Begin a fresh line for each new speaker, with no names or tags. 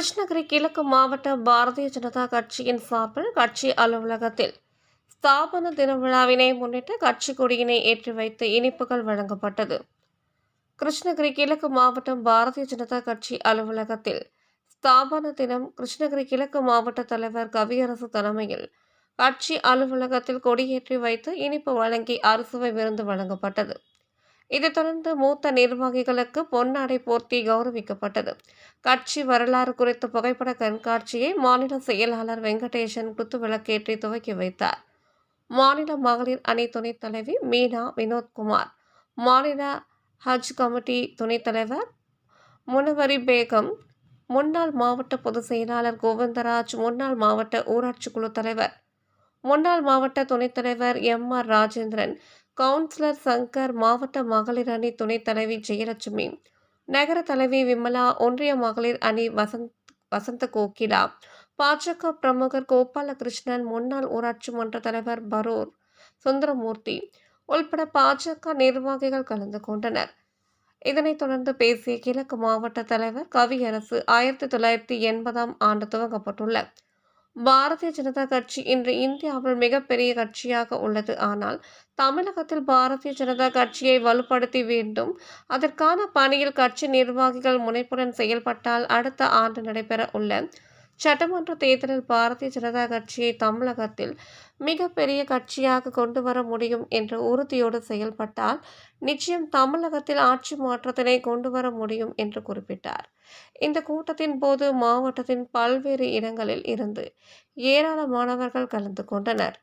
கிருஷ்ணகிரி கிழக்கு மாவட்ட பாரதிய ஜனதா கட்சியின் சார்பில் கட்சி அலுவலகத்தில் ஸ்தாபன தின விழாவினை முன்னிட்டு கட்சி கொடியினை ஏற்றி வைத்து இனிப்புகள் வழங்கப்பட்டது. கிருஷ்ணகிரி கிழக்கு மாவட்டம் பாரதிய ஜனதா கட்சி அலுவலகத்தில் ஸ்தாபன தினம் கிருஷ்ணகிரி கிழக்கு மாவட்ட தலைவர் கவியரசு தலைமையில் கட்சி அலுவலகத்தில் கொடியேற்றி வைத்து இனிப்பு வழங்கி அரசுவை விருந்து வழங்கப்பட்டது. இதைத் தொடர்ந்து மூத்த நிர்வாகிகளுக்கு பொன்னாடை போர்த்தி கௌரவிக்கப்பட்டது. கட்சி வரலாறு குறித்த புகைப்பட கண்காட்சியை மாநில செயலாளர் வெங்கடேசன் குத்துவிளக்கேற்றி துவக்கி வைத்தார். மாநில மகளிர் அணி துணைத் தலைவி மீனா வினோத்குமார் மாநில ஹஜ் கமிட்டி துணைத் தலைவர் முனவரி பேகம் முன்னாள் மாவட்ட பொதுச் செயலாளர் கோவிந்தராஜ் முன்னாள் மாவட்ட ஊராட்சி குழு தலைவர் முன்னாள் மாவட்ட துணைத் தலைவர் M R Rajendran councillor Shankar மாவட்ட மகளிர் அணி துணைத் தலைவி ஜெயலட்சுமி நகர தலைவி விமலா ஒன்றிய மகளிர் அணி வசந்த் வசந்த கோகிலா பாஜக பிரமுகர் கோபாலகிருஷ்ணன் முன்னாள் ஊராட்சி மன்ற தலைவர் பரூர் சுந்தரமூர்த்தி உள்பட பாஜக நிர்வாகிகள் கலந்து கொண்டனர். இதனைத் தொடர்ந்து பேசிய கிழக்கு மாவட்ட தலைவர் கவியரசு ஆயிரத்தி தொள்ளாயிரத்தி எண்பதாம் ஆண்டு துவங்கப்பட்டுள்ள பாரதிய ஜனதா கட்சி இன்று இந்தியாவில் மிகப்பெரிய கட்சியாக உள்ளது. ஆனால் தமிழகத்தில் பாரதிய ஜனதா கட்சியை வலுப்படுத்தி வேண்டும். அதற்கான பணியில் கட்சி நிர்வாகிகள் முனைப்புடன் செயல்பட்டால் அடுத்த ஆண்டு நடைபெற உள்ள சட்டமன்ற தேர்தலில் பாரதிய ஜனதா கட்சியை தமிழகத்தில் மிகப்பெரிய கட்சியாக கொண்டு வர முடியும் என்ற உறுதியோடு செயல்பட்டால் நிச்சயம் தமிழகத்தில் ஆட்சி மாற்றத்தினை கொண்டு வர முடியும் என்று குறிப்பிட்டார். இந்த கூட்டத்தின் போது மாவட்டத்தின் பல்வேறு இடங்களில் இருந்து ஏராளமானவர்கள் கலந்து கொண்டனர்.